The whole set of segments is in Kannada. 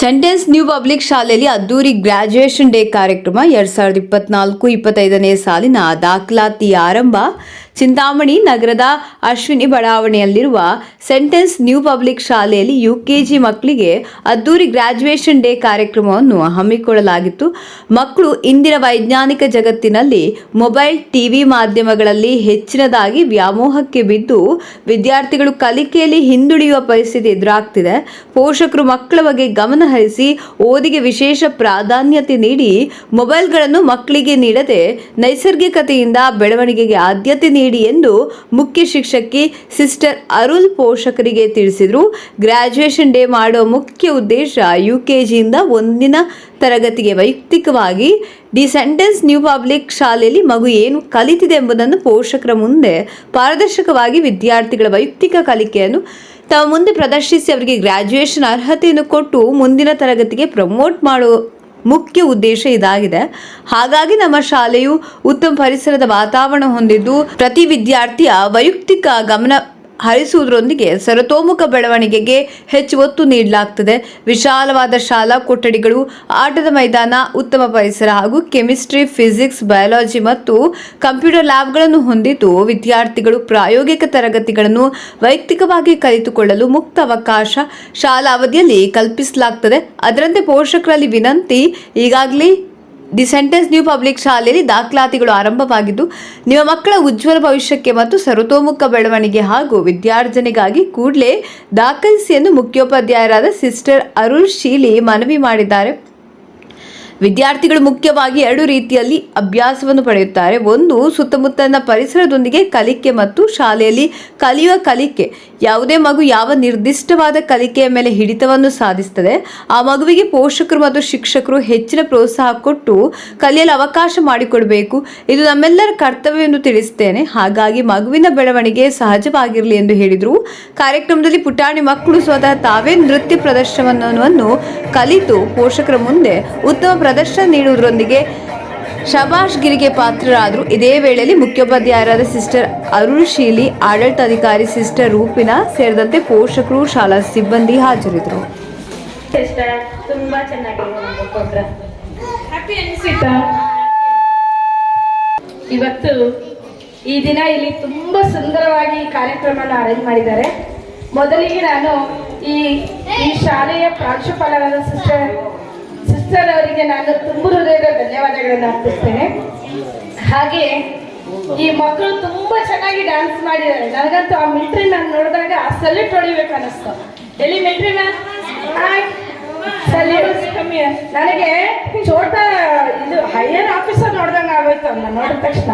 ಸೆಂಟೆನ್ಸ್ ನ್ಯೂ ಪಬ್ಲಿಕ್ ಶಾಲೆಯಲ್ಲಿ ಅದ್ದೂರಿ ಗ್ರಾಜ್ಯುಯೇಷನ್ ಡೇ ಕಾರ್ಯಕ್ರಮ ಎರಡ್ ಸಾವಿರದ ಇಪ್ಪತ್ನಾಲ್ಕು ಇಪ್ಪತ್ತೈದನೇ ಸಾಲಿನ ದಾಖಲಾತಿ ಆರಂಭ. ಚಿಂತಾಮಣಿ ನಗರದ ಅಶ್ವಿನಿ ಬಡಾವಣೆಯಲ್ಲಿರುವ ಸೆಂಟೆನ್ಸ್ ನ್ಯೂ ಪಬ್ಲಿಕ್ ಶಾಲೆಯಲ್ಲಿ ಯುಕೆಜಿ ಮಕ್ಕಳಿಗೆ ಅದ್ದೂರಿ ಗ್ರಾಜ್ಯುಯೇಷನ್ ಡೇ ಕಾರ್ಯಕ್ರಮವನ್ನು ಹಮ್ಮಿಕೊಳ್ಳಲಾಗಿತ್ತು. ಮಕ್ಕಳು ಇಂದಿನ ವೈಜ್ಞಾನಿಕ ಜಗತ್ತಿನಲ್ಲಿ ಮೊಬೈಲ್, ಟಿವಿ ಮಾಧ್ಯಮಗಳಲ್ಲಿ ಹೆಚ್ಚಿನದಾಗಿ ವ್ಯಾಮೋಹಕ್ಕೆ ಬಿದ್ದು ವಿದ್ಯಾರ್ಥಿಗಳು ಕಲಿಕೆಯಲ್ಲಿ ಹಿಂದುಳಿಯುವ ಪರಿಸ್ಥಿತಿ ಎದುರಾಗ್ತಿದೆ. ಪೋಷಕರು ಮಕ್ಕಳ ಬಗ್ಗೆ ಗಮನ ಹರಿಸಿ ಓದಿಗೆ ವಿಶೇಷ ಪ್ರಾಧಾನ್ಯತೆ ನೀಡಿ ಮೊಬೈಲ್ಗಳನ್ನು ಮಕ್ಕಳಿಗೆ ನೀಡದೆ ನೈಸರ್ಗಿಕತೆಯಿಂದ ಬೆಳವಣಿಗೆಗೆ ಆದ್ಯತೆ ನೀಡಿ ಎಂದು ಮುಖ್ಯ ಶಿಕ್ಷಕಿ ಸಿಸ್ಟರ್ ಅರುಲ್ ಪೋಷಕರಿಗೆ ತಿಳಿಸಿದರು. ಗ್ರಾಜ್ಯುಯೇಷನ್ ಡೇ ಮಾಡೋ ಮುಖ್ಯ ಉದ್ದೇಶ ಯು ಕೆ ಜಿಯಿಂದ ಒಂದಿನ ತರಗತಿಗೆ ವೈಯಕ್ತಿಕವಾಗಿ ಡಿ ಸೆಂಟೆನ್ಸ್ ನ್ಯೂ ಪಬ್ಲಿಕ್ ಶಾಲೆಯಲ್ಲಿ ಮಗು ಏನು ಕಲಿತಿದೆ ಎಂಬುದನ್ನು ಪೋಷಕರ ಮುಂದೆ ಪಾರದರ್ಶಕವಾಗಿ ವಿದ್ಯಾರ್ಥಿಗಳ ವೈಯಕ್ತಿಕ ಕಲಿಕೆಯನ್ನು ತಮ್ಮ ಮುಂದೆ ಪ್ರದರ್ಶಿಸಿ ಅವರಿಗೆ ಗ್ರಾಜ್ಯುಯೇಷನ್ ಅರ್ಹತೆಯನ್ನು ಕೊಟ್ಟು ಮುಂದಿನ ತರಗತಿಗೆ ಪ್ರಮೋಟ್ ಮಾಡುವ ಮುಖ್ಯ ಉದ್ದೇಶ ಇದಾಗಿದೆ. ಹಾಗಾಗಿ ನಮ್ಮ ಶಾಲೆಯು ಉತ್ತಮ ಪರಿಸರದ ವಾತಾವರಣ ಹೊಂದಿದ್ದು ಪ್ರತಿ ವಿದ್ಯಾರ್ಥಿಯ ವೈಯಕ್ತಿಕ ಗಮನ ಹರಿಸುವುದರೊಂದಿಗೆ ಸರ್ವತೋಮುಖ ಬೆಳವಣಿಗೆಗೆ ಹೆಚ್ಚು ಒತ್ತು ನೀಡಲಾಗ್ತದೆ. ವಿಶಾಲವಾದ ಶಾಲಾ ಕೊಠಡಿಗಳು, ಆಟದ ಮೈದಾನ, ಉತ್ತಮ ಪರಿಸರ ಹಾಗೂ ಕೆಮಿಸ್ಟ್ರಿ, ಫಿಸಿಕ್ಸ್, ಬಯಾಲಜಿ ಮತ್ತು ಕಂಪ್ಯೂಟರ್ ಲ್ಯಾಬ್ಗಳನ್ನು ಹೊಂದಿದ್ದು ವಿದ್ಯಾರ್ಥಿಗಳು ಪ್ರಾಯೋಗಿಕ ತರಗತಿಗಳನ್ನು ವೈಯಕ್ತಿಕವಾಗಿ ಕಲಿತುಕೊಳ್ಳಲು ಮುಕ್ತ ಅವಕಾಶ ಶಾಲಾ ಅವಧಿಯಲ್ಲಿ ಕಲ್ಪಿಸಲಾಗ್ತದೆ. ಅದರಂತೆ ಪೋಷಕರಲ್ಲಿ ವಿನಂತಿ, ಈಗಾಗಲೇ ದಿ ಸೆಂಟೆನ್ಸ್ ನ್ಯೂ ಪಬ್ಲಿಕ್ ಶಾಲೆಯಲ್ಲಿ ದಾಖಲಾತಿಗಳು ಆರಂಭವಾಗಿದ್ದು, ನಿಮ್ಮ ಮಕ್ಕಳ ಉಜ್ವಲ ಭವಿಷ್ಯಕ್ಕೆ ಮತ್ತು ಸರ್ವತೋಮುಖ ಬೆಳವಣಿಗೆ ಹಾಗೂ ವಿದ್ಯಾರ್ಜನೆಗಾಗಿ ಕೂಡಲೇ ದಾಖಲಿಸಿ ಎಂದು ಮುಖ್ಯೋಪಾಧ್ಯಾಯರಾದ ಸಿಸ್ಟರ್ ಅರುಳ್ ಶೀಲಿ ಮನವಿ ಮಾಡಿದ್ದಾರೆ. ವಿದ್ಯಾರ್ಥಿಗಳು ಮುಖ್ಯವಾಗಿ ಎರಡು ರೀತಿಯಲ್ಲಿ ಅಭ್ಯಾಸವನ್ನು ಪಡೆಯುತ್ತಾರೆ. ಒಂದು, ಸುತ್ತಮುತ್ತಲಿನ ಪರಿಸರದೊಂದಿಗೆ ಕಲಿಕೆ ಮತ್ತು ಶಾಲೆಯಲ್ಲಿ ಕಲಿಯುವ ಕಲಿಕೆ. ಯಾವುದೇ ಮಗು ಯಾವ ನಿರ್ದಿಷ್ಟವಾದ ಕಲಿಕೆಯ ಮೇಲೆ ಹಿಡಿತವನ್ನು ಸಾಧಿಸುತ್ತದೆ ಆ ಮಗುವಿಗೆ ಪೋಷಕರು ಮತ್ತು ಶಿಕ್ಷಕರು ಹೆಚ್ಚಿನ ಪ್ರೋತ್ಸಾಹ ಕೊಟ್ಟು ಕಲಿಯಲು ಅವಕಾಶ ಮಾಡಿಕೊಡಬೇಕು. ಇದು ನಮ್ಮೆಲ್ಲರ ಕರ್ತವ್ಯ ಎಂದು ತಿಳಿಸುತ್ತೇನೆ ಹಾಗಾಗಿ ಮಗುವಿನ ಬೆಳವಣಿಗೆ ಸಹಜವಾಗಿರಲಿ ಎಂದು ಹೇಳಿದರು. ಕಾರ್ಯಕ್ರಮದಲ್ಲಿ ಪುಟಾಣಿ ಮಕ್ಕಳು ಸ್ವತಃ ತಾವೇ ನೃತ್ಯ ಪ್ರದರ್ಶನವನ್ನು ಕಲಿತು ಪೋಷಕರ ಮುಂದೆ ಉತ್ತಮ ಪ್ರದರ್ಶನ ನೀಡುವುದರೊಂದಿಗೆ ಶಬಾಷ್ ಗಿರಿಗೆ ಪಾತ್ರರಾದರು ಇದೇ ವೇಳೆಯಲ್ಲಿ ಮುಖ್ಯೋಪಾಧ್ಯಾಯರಾದ ಸಿಸ್ಟರ್ ಅರುಳ್ ಶೀಲಿ ಆಡಳಿತಾಧಿಕಾರಿ ಸಿಸ್ಟರ್ ರೂಪಿನ ಸೇರಿದಂತೆ ಪೋಷಕರು ಶಾಲಾ ಸಿಬ್ಬಂದಿ ಹಾಜರಿದ್ದರು. ಇವತ್ತು ಈ ದಿನ ಇಲ್ಲಿ ತುಂಬಾ ಸುಂದರವಾಗಿ ಕಾರ್ಯಕ್ರಮವನ್ನು ಕಾರ್ಯಕ್ರಮನ ಅರೇಂಜ್ ಮಾಡಿದ್ದಾರೆ. ಮೊದಲಿಗೆ ನಾನು ಈ ಈ ಶಾಲೆಯ ಪ್ರಾಂಶುಪಾಲರಾದ ಸಿಸ್ಟರ್ ಸಿಸ್ಟರ್ ಅವರಿಗೆ ನಾನು ತುಂಬ ಹೃದಯದ ಧನ್ಯವಾದಗಳನ್ನು ಅರ್ಪಿಸ್ತೇನೆ. ಹಾಗೆ ಈ ಮಕ್ಕಳು ತುಂಬಾ ಚೆನ್ನಾಗಿ ಡ್ಯಾನ್ಸ್ ಮಾಡಿದ್ದಾರೆ. ನನಗಂತೂ ಆ ಮಿಲ್ಟ್ರಿ ಮ್ಯಾನ್ ನೋಡಿದಾಗ ಸಲ್ಯೂಟ್ ಹೊಡಿಬೇಕು ಅನ್ನಿಸ್ತು ಎಲ್ಲಿ ಮಿಲ್ಟ್ರಿ ಸಲ್ಯೂಟ್ ಕಮ್ಮಿ ನನಗೆ ಚೋಟ, ಇದು ಹೈಯರ್ ಆಫೀಸರ್ ನೋಡ್ದಂಗೆ ಆಗೋಯ್ತು. ಅವ್ನ ನೋಡಿದ ತಕ್ಷಣ.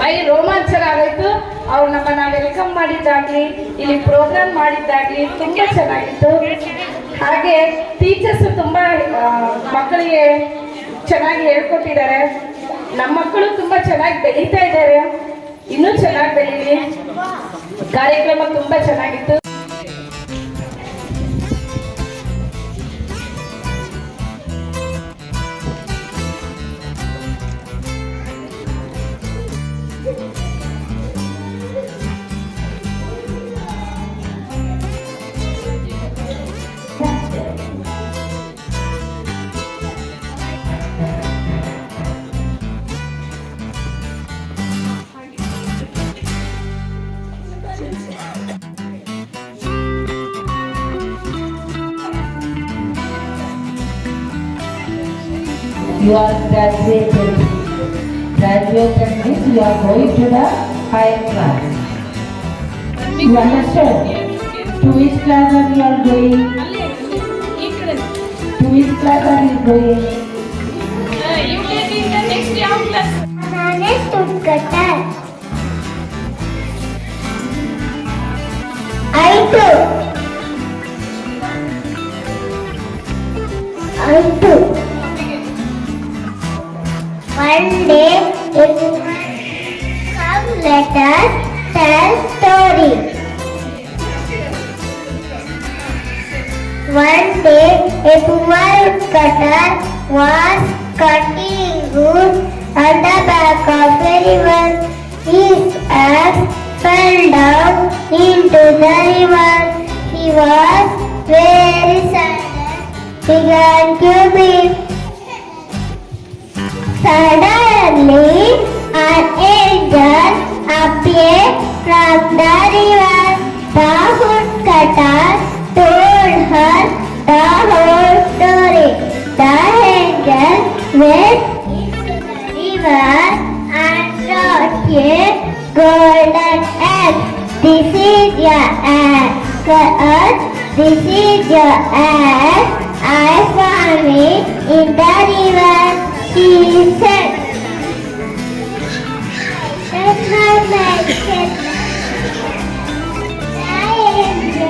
ಮೈ ರೋಮಾಂಚನ ಆಗೋಯ್ತು. ಅವ್ರು ನಮ್ಮನ್ನ ವೆಲ್ಕಮ್ ಮಾಡಿದ್ದಾಗ್ಲಿ, ಇಲ್ಲಿ ಪ್ರೋಗ್ರಾಮ್ ಮಾಡಿದ್ದಾಗ್ಲಿ ತುಂಬಾ ಚೆನ್ನಾಗಿತ್ತು. ಹಾಗೆ ಟೀಚರ್ಸ್ ತುಂಬಾ ಮಕ್ಕಳಿಗೆ ಚೆನ್ನಾಗಿ ಹೇಳ್ಕೊಟ್ಟಿದ್ದಾರೆ. ನಮ್ಮ ಮಕ್ಕಳು ತುಂಬಾ ಚೆನ್ನಾಗಿ ಬೆಳೀತಾ ಇದ್ದಾರೆ. ಇನ್ನೂ ಚೆನ್ನಾಗಿ ಬೆಳೀಲಿ. ಕಾರ್ಯಕ್ರಮ ತುಂಬಾ ಚೆನ್ನಾಗಿತ್ತು. you are graduated. Graduated means you are going to the higher class. You understand? To which class are you are going? To which class are you going? Uh, you can the next young class. I do. I do. Come let us tell story. One day, a poor cutter was cutting wood on the back of the river. His axe fell down into the river. He was very sad and began to weep. Suddenly, from the river. The woodcutter told her the whole story. The angel went the river and brought golden egg. This is your egg. Earth, this is your egg. I found it in the river. He said. That's my magic.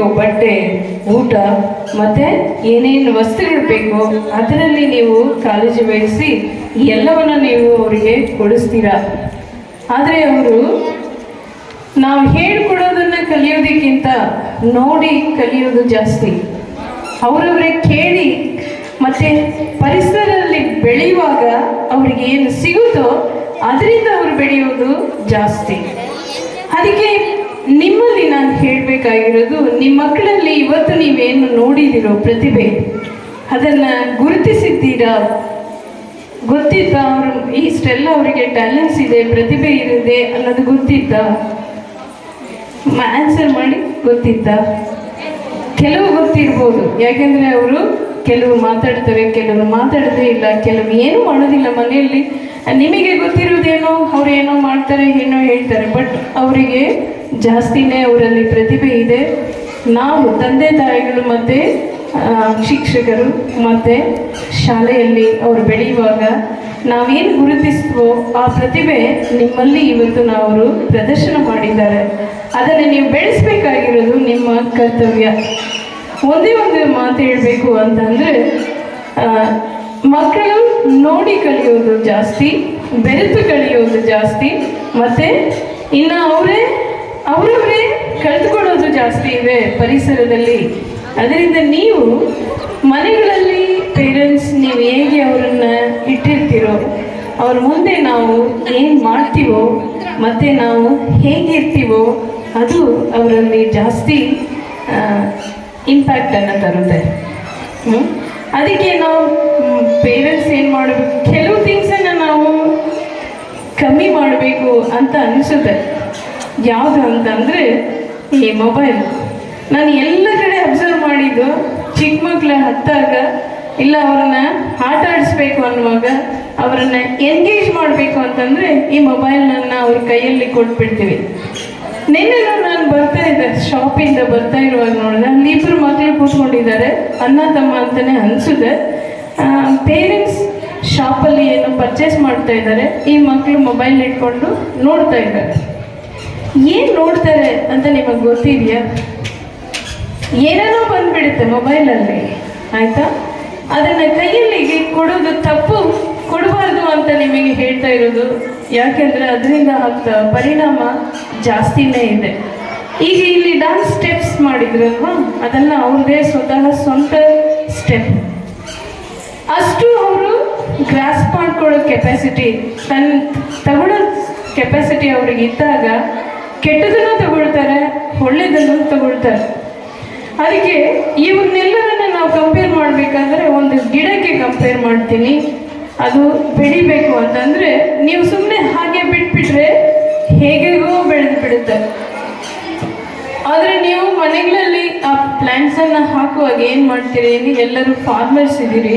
ಬೇಕು ಬಟ್ಟೆ, ಊಟ, ಮತ್ತೆ ಏನೇನು ವಸ್ತುಗಳು ಬೇಕು ಅದರಲ್ಲಿ ನೀವು ಕಾಳಜಿ ವಹಿಸಿ ಎಲ್ಲವನ್ನ ನೀವು ಅವರಿಗೆ ಕೊಡಿಸ್ತೀರಾ? ಆದರೆ ಅವರು ನಾವು ಹೇಳ್ಕೊಡೋದನ್ನ ಕಲಿಯೋದಕ್ಕಿಂತ ನೋಡಿ ಕಲಿಯೋದು ಜಾಸ್ತಿ. ಅವರವರೇ ಕೇಳಿ ಮತ್ತೆ ಪರಿಸರದಲ್ಲಿ ಬೆಳೆಯುವಾಗ ಅವರಿಗೆ ಏನು ಸಿಗುತ್ತೋ ಅದರಿಂದ ಅವರು ಬೆಳೆಯೋದು ಜಾಸ್ತಿ. ಅದಕ್ಕೆ ನಿಮ್ಮಲ್ಲಿ ನಾನು ಹೇಳಬೇಕಾಗಿರೋದು ನಿಮ್ಮ ಮಕ್ಕಳಲ್ಲಿ ಇವತ್ತು ನೀವೇನು ನೋಡಿದಿರೋ ಪ್ರತಿಭೆ, ಅದನ್ನ ಗುರುತಿಸಿದ್ದೀರಾ? ಗೊತ್ತಿತ್ತ ಅವರು, ಇಷ್ಟೆಲ್ಲ ಅವರಿಗೆ ಟ್ಯಾಲೆಂಟ್ಸ್ ಇದೆ, ಪ್ರತಿಭೆ ಇದೆ ಅನ್ನೋದು ಗೊತ್ತಿತ್ತ ಆನ್ಸರ್ ಮಾಡಿ ಗೊತ್ತಿತ್ತ ಕೆಲವು ಗೊತ್ತಿರ್ಬೋದು. ಯಾಕೆಂದ್ರೆ ಅವರು ಕೆಲವು ಮಾತಾಡ್ತಾರೆ, ಕೆಲವರು ಮಾತಾಡದೇ ಇಲ್ಲ, ಕೆಲವು ಏನು ಮಾಡೋದಿಲ್ಲ ಮನೆಯಲ್ಲಿ. ನಿಮಗೆ ಗೊತ್ತಿರೋದೇನೋ, ಅವ್ರು ಏನೋ ಮಾಡ್ತಾರೆ, ಏನೋ ಹೇಳ್ತಾರೆ ಬಟ್ ಅವರಿಗೆ ಜಾಸ್ತಿನೇ ಅವರಲ್ಲಿ ಪ್ರತಿಭೆ ಇದೆ. ನಾವು ತಂದೆ ತಾಯಿಗಳು ಮತ್ತು ಶಿಕ್ಷಕರು ಮತ್ತು ಶಾಲೆಯಲ್ಲಿ ಅವರು ಬೆಳೆಯುವಾಗ ನಾವೇನು ಗುರುತಿಸ್ತೋ ಆ ಪ್ರತಿಭೆ ನಿಮ್ಮಲ್ಲಿ ಇವತ್ತು ನಾವು ಅವರು ಪ್ರದರ್ಶನ ಮಾಡಿದ್ದಾರೆ. ಅದನ್ನು ನೀವು ಬೆಳೆಸಬೇಕಾಗಿರೋದು ನಿಮ್ಮ ಕರ್ತವ್ಯ. ಒಂದೇ ಒಂದು ಮಾತು ಹೇಳಬೇಕು ಅಂತಂದರೆ ಮಕ್ಕಳು ನೋಡಿ ಕಲಿಯೋದು ಜಾಸ್ತಿ, ಬೆರೆತು ಕಲಿಯೋದು ಜಾಸ್ತಿ, ಮತ್ತು ಇನ್ನು ಅವರೇ ಅವರವರೇ ಕಳೆದುಕೊಳ್ಳೋದು ಜಾಸ್ತಿ ಇದೆ ಪರಿಸರದಲ್ಲಿ. ಅದರಿಂದ ನೀವು ಮನೆಗಳಲ್ಲಿ ಪೇರೆಂಟ್ಸ್ ನೀವು ಹೇಗೆ ಅವರನ್ನ ಇಟ್ಟಿರ್ತೀರೋ, ಅವ್ರ ಮುಂದೆ ನಾವು ಏನು ಮಾಡ್ತೀವೋ, ಮತ್ತು ನಾವು ಹೇಗಿರ್ತೀವೋ, ಅದು ಅವರಲ್ಲಿ ಜಾಸ್ತಿ ಇಂಪ್ಯಾಕ್ಟನ್ನು ತರುತ್ತೆ? ಅದಕ್ಕೆ ನಾವು ಪೇರೆಂಟ್ಸ್ ಏನು ಮಾಡಬೇಕು? ಕೆಲವು ಥಿಂಗ್ಸನ್ನು ನಾವು ಕಮ್ಮಿ ಮಾಡಬೇಕು ಅಂತ ಅನಿಸುತ್ತೆ. ಯಾವುದು ಅಂತಂದರೆ ಈ ಮೊಬೈಲ್ ನಾನು ಎಲ್ಲ ಕಡೆ ಅಬ್ಸರ್ವ್ ಮಾಡಿದ್ದು ಚಿಕ್ಕ ಮಕ್ಕಳ ಹತ್ತಾಗ, ಇಲ್ಲ ಅವ್ರನ್ನ ಆಟ ಆಡಿಸ್ಬೇಕು ಅನ್ನುವಾಗ ಅವರನ್ನ ಎಂಗೇಜ್ ಮಾಡಬೇಕು ಅಂತಂದರೆ ಈ ಮೊಬೈಲ್ನನ್ನು ಅವ್ರ ಕೈಯಲ್ಲಿ ಕೊಟ್ಬಿಡ್ತೀವಿ. ನಿನ್ನೆನೂ ನಾನು ಬರ್ತಾ ಇದ್ದೆ ಶಾಪಿಂದ ಬರ್ತಾ ಇರುವಾಗ ನೋಡಿದೆ, ಅಲ್ಲಿ ಇಬ್ಬರು ಮಕ್ಕಳು ಕೂತ್ಕೊಂಡಿದ್ದಾರೆ, ಅಣ್ಣ ತಮ್ಮ ಅಂತಲೇ ಅನಿಸುತ್ತೆ. ಪೇರೆಂಟ್ಸ್ ಶಾಪಲ್ಲಿ ಏನೋ ಪರ್ಚೇಸ್ ಮಾಡ್ತಾ ಇದ್ದಾರೆ, ಈ ಮಕ್ಕಳು ಮೊಬೈಲ್ ಇಟ್ಕೊಂಡು ನೋಡ್ತಾ ಇದ್ದಾರೆ. ಏನು ನೋಡ್ತಾರೆ ಅಂತ ನಿಮಗೆ ಗೊತ್ತಿದೆಯಾ? ಏನೇನೋ ಬಂದ್ಬಿಡುತ್ತೆ ಮೊಬೈಲಲ್ಲಿ, ಆಯ್ತಾ? ಅದನ್ನ ಕೈಯಲ್ಲಿ ಕೊಡೋದು ತಪ್ಪು, ಕೊಡಬಾರ್ದು ಅಂತ ನಿಮಗೆ ಹೇಳ್ತಾ ಇರೋದು. ಯಾಕೆಂದ್ರೆ ಅದರಿಂದ ಆಗ್ತಾ ಪರಿಣಾಮ ಜಾಸ್ತಿನೇ ಇದೆ. ಈಗ ಇಲ್ಲಿ ಡಾನ್ಸ್ ಸ್ಟೆಪ್ಸ್ ಮಾಡಿದ್ರಲ್ವಾ? ಅದನ್ನ ಅವ್ರದೇ ಸ್ವತಃ ಸ್ವಂತ ಸ್ಟೆಪ್ ಅಷ್ಟು ಅವರು ಗ್ರಾಸ್ ಮಾಡ್ಕೊಳ್ಳೋ ಕೆಪಾಸಿಟಿ ತನ್ನ ತಗೊಳ್ಳೋ ಕೆಪಾಸಿಟಿ ಅವ್ರಿಗೆ ಇದ್ದಾಗ ಕೆಟ್ಟದನ್ನು ತಗೊಳ್ತಾರೆ ಒಳ್ಳೆಯದನ್ನು ತಗೊಳ್ತಾರೆ. ಅದಕ್ಕೆ ಇವನ್ನೆಲ್ಲರನ್ನ ನಾವು ಕಂಪೇರ್ ಮಾಡಬೇಕಾದ್ರೆ ಒಂದು ಗಿಡಕ್ಕೆ ಕಂಪೇರ್ ಮಾಡ್ತೀನಿ, ಅದು ಬೆಳಿಬೇಕು ಅಂತಂದರೆ ನೀವು ಸುಮ್ಮನೆ ಹಾಗೆ ಬಿಟ್ಬಿಟ್ರೆ ಹೇಗೆಗೋ ಬೆಳೆದು ಬಿಡುತ್ತೆ? ಆದರೆ ನೀವು ಮನೆಗಳಲ್ಲಿ ಆ ಪ್ಲ್ಯಾಂಟ್ಸನ್ನು ಹಾಕುವಾಗ ಏನು ಮಾಡ್ತೀರಿ? ಎಲ್ಲರೂ ಫಾರ್ಮರ್ಸ್ ಇದ್ದೀರಿ.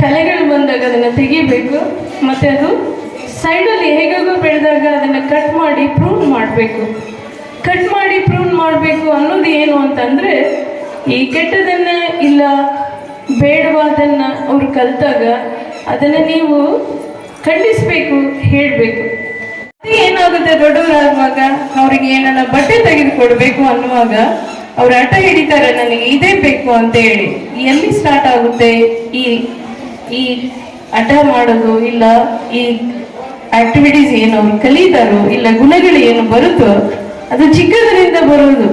ಕಲೆಗಳು ಬಂದಾಗ ಅದನ್ನು ತೆಗಿಬೇಕು, ಮತ್ತು ಅದು ಸೈಡಲ್ಲಿ ಹೇಗಾಗೋ ಬೆಳೆದಾಗ ಅದನ್ನು ಕಟ್ ಮಾಡಿ ಪ್ರೂನ್ ಮಾಡಬೇಕು. ಕಟ್ ಮಾಡಿ ಪ್ರೂನ್ ಮಾಡಬೇಕು ಅನ್ನೋದು ಏನು ಅಂತಂದರೆ, ಈ ಕೆಟ್ಟದನ್ನು ಇಲ್ಲ ಬೇಡವಾದನ್ನು ಅವರು ಕಲಿತಾಗ ಅದನ್ನು ನೀವು ಖಂಡಿಸಬೇಕು, ಹೇಳಬೇಕು. ಏನಾಗುತ್ತೆ ದೊಡ್ಡವರಾಗುವಾಗ ಅವರಿಗೆ ಏನನ್ನ ಬಟ್ಟೆ ತೆಗೆದುಕೊಡ್ಬೇಕು ಅನ್ನುವಾಗ ಅವ್ರು ಅಟ ಹಿಡಿತಾರೆ, ನನಗೆ ಇದೇ ಬೇಕು ಅಂತ ಹೇಳಿ. ಎಲ್ಲಿ ಸ್ಟಾರ್ಟ್ ಆಗುತ್ತೆ? ಈ ಈ ಹಠ ಮಾಡೋದು ಇಲ್ಲ, ಈ ಆಕ್ಟಿವಿಟೀಸ್ ಏನು ಕಲಿತಾರೋ ಇಲ್ಲ ಗುಣಗಳು ಏನು ಬರುತ್ತೋ ಅದು ಚಿಕ್ಕದರಿಂದ ಬರುವುದು.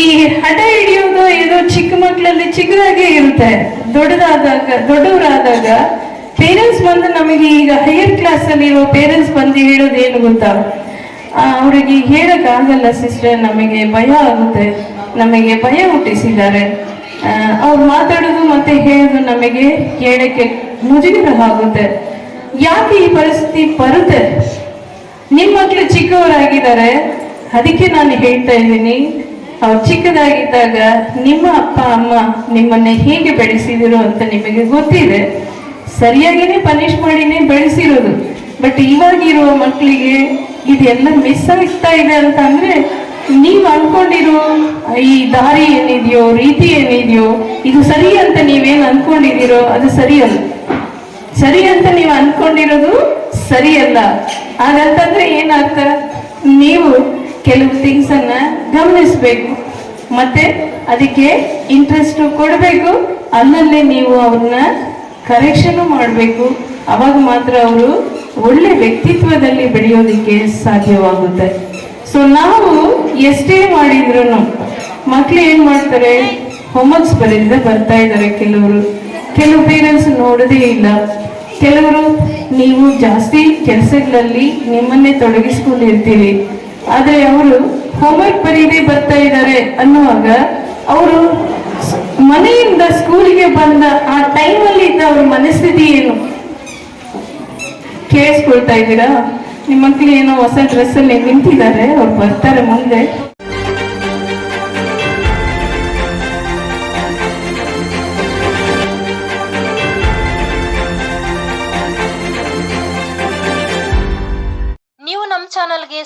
ಈ ಹಠ ಹಿಡಿಯೋದು ಏನೋ ಚಿಕ್ಕ ಮಕ್ಕಳಲ್ಲಿ ಚಿಕ್ಕದಾಗೆ ಇರುತ್ತೆ. ದೊಡ್ಡದಾದಾಗ, ದೊಡ್ಡವರಾದಾಗ ಪೇರೆಂಟ್ಸ್ ಬಂದು ನಮಗೆ ಈಗ ಹೈಯರ್ ಕ್ಲಾಸ್ ಅಲ್ಲಿ ಇರೋ ಪೇರೆಂಟ್ಸ್ ಬಂದು ಹೇಳೋದು ಏನು ಗೊತ್ತಾ? ಅವ್ರಿಗೆ ಹೇಳಕ್ ಆಗಲ್ಲ ಸಿಸ್ಟರ್ ನಮಗೆ ಭಯ ಆಗುತ್ತೆ. ನಮಗೆ ಭಯ ಹುಟ್ಟಿಸಿದ್ದಾರೆ. ಅವ್ರು ಮಾತಾಡೋದು ಮತ್ತೆ ಹೇಳೋದು ನಮಗೆ ಹೇಳಕ್ಕೆ ಮುಜುಗರ ಆಗುತ್ತೆ. ಯಾಕೆ ಈ ಪರಿಸ್ಥಿತಿ ಬರುತ್ತೆ? ನಿಮ್ಮ ಮಕ್ಕಳು ಚಿಕ್ಕವರಾಗಿದ್ದಾರೆ, ಅದಕ್ಕೆ ನಾನು ಹೇಳ್ತಾ ಇದ್ದೀನಿ. ಅವ್ರು ಚಿಕ್ಕದಾಗಿದ್ದಾಗ ನಿಮ್ಮ ಅಪ್ಪ, ಅಮ್ಮ ನಿಮ್ಮನ್ನ ಹೇಗೆ ಬೆಳೆಸಿದಿರೋ ಅಂತ ನಿಮಗೆ ಗೊತ್ತಿದೆ. ಸರಿಯಾಗಿನೇ ಪನಿಷ್ ಮಾಡಿನೇ ಬೆಳೆಸಿರೋದು. ಬಟ್ ಇವಾಗಿರುವ ಮಕ್ಕಳಿಗೆ ಇದೆಲ್ಲ ಮಿಸ್ ಆಗ್ತಾ ಇದೆ ಅಂತ ಅಂದ್ರೆ ನೀವು ಅನ್ಕೊಂಡಿರೋ ಈ ದಾರಿ ಏನಿದೆಯೋ, ರೀತಿ ಏನಿದೆಯೋ, ಇದು ಸರಿ ಅಂತ ನೀವೇನು ಅನ್ಕೊಂಡಿದ್ದೀರೋ ಅದು ಸರಿಯಲ್ಲ ಸರಿ ಅಂತ ನೀವು ಅನ್ಕೊಂಡಿರೋದು ಸರಿಯಲ್ಲ ಹಾಗಂತಂದ್ರೆ ಏನಾಗ್ತ ನೀವು ಕೆಲವು ಥಿಂಗ್ಸ್ ಅನ್ನ ಗಮನಿಸ್ಬೇಕು. ಮತ್ತೆ ಅದಕ್ಕೆ ಇಂಟ್ರೆಸ್ಟ್ ಕೊಡಬೇಕು. ಅಲ್ಲಲ್ಲೇ ನೀವು ಅವ್ರನ್ನ ಕರೆಕ್ಷನ್ ಮಾಡಬೇಕು. ಅವಾಗ ಮಾತ್ರ ಅವರು ಒಳ್ಳೆ ವ್ಯಕ್ತಿತ್ವದಲ್ಲಿ ಬೆಳೆಯೋದಕ್ಕೆ ಸಾಧ್ಯವಾಗುತ್ತೆ. ಸೊ ನಾವು ಎಷ್ಟೇ ಮಾಡಿದ್ರು ಮಕ್ಳು ಏನ್ ಮಾಡ್ತಾರೆ? ಹೋಮ್ವರ್ಕ್ಸ್ ಬರೆದಿದೆ ಬರ್ತಾ ಇದ್ದಾರೆ ಕೆಲವರು. ಕೆಲವು ಪೇರೆಂಟ್ಸ್ ನೋಡೋದೇ ಇಲ್ಲ. ಕೆಲವರು ನೀವು ಜಾಸ್ತಿ ಕೆಲಸಗಳಲ್ಲಿ ನಿಮ್ಮನ್ನೇ ತೊಡಗಿಸ್ಕೊಂಡಿರ್ತೀರಿ. ಆದರೆ ಅವರು ಹೋಮ್ವರ್ಕ್ ಬರೀದೇ ಬರ್ತಾ ಇದ್ದಾರೆ ಅನ್ನುವಾಗ ಅವರು ಮನೆಯಿಂದ ಸ್ಕೂಲಿಗೆ ಬಂದ ಆ ಟೈಮಲ್ಲಿ ಇದ್ದ ಅವ್ರ ಮನಸ್ಥಿತಿ ಏನು? ಕೇಳಿಸ್ಕೊಳ್ತಾ ಇದ್ದೀರಾ? ನಿಮ್ಮ ಮಕ್ಳು ಏನೋ ಹೊಸ ಡ್ರೆಸ್ ಅಲ್ಲಿ ನಿಂತಿದ್ದಾರೆ, ಅವ್ರು ಬರ್ತಾರೆ ಮುಂದೆ.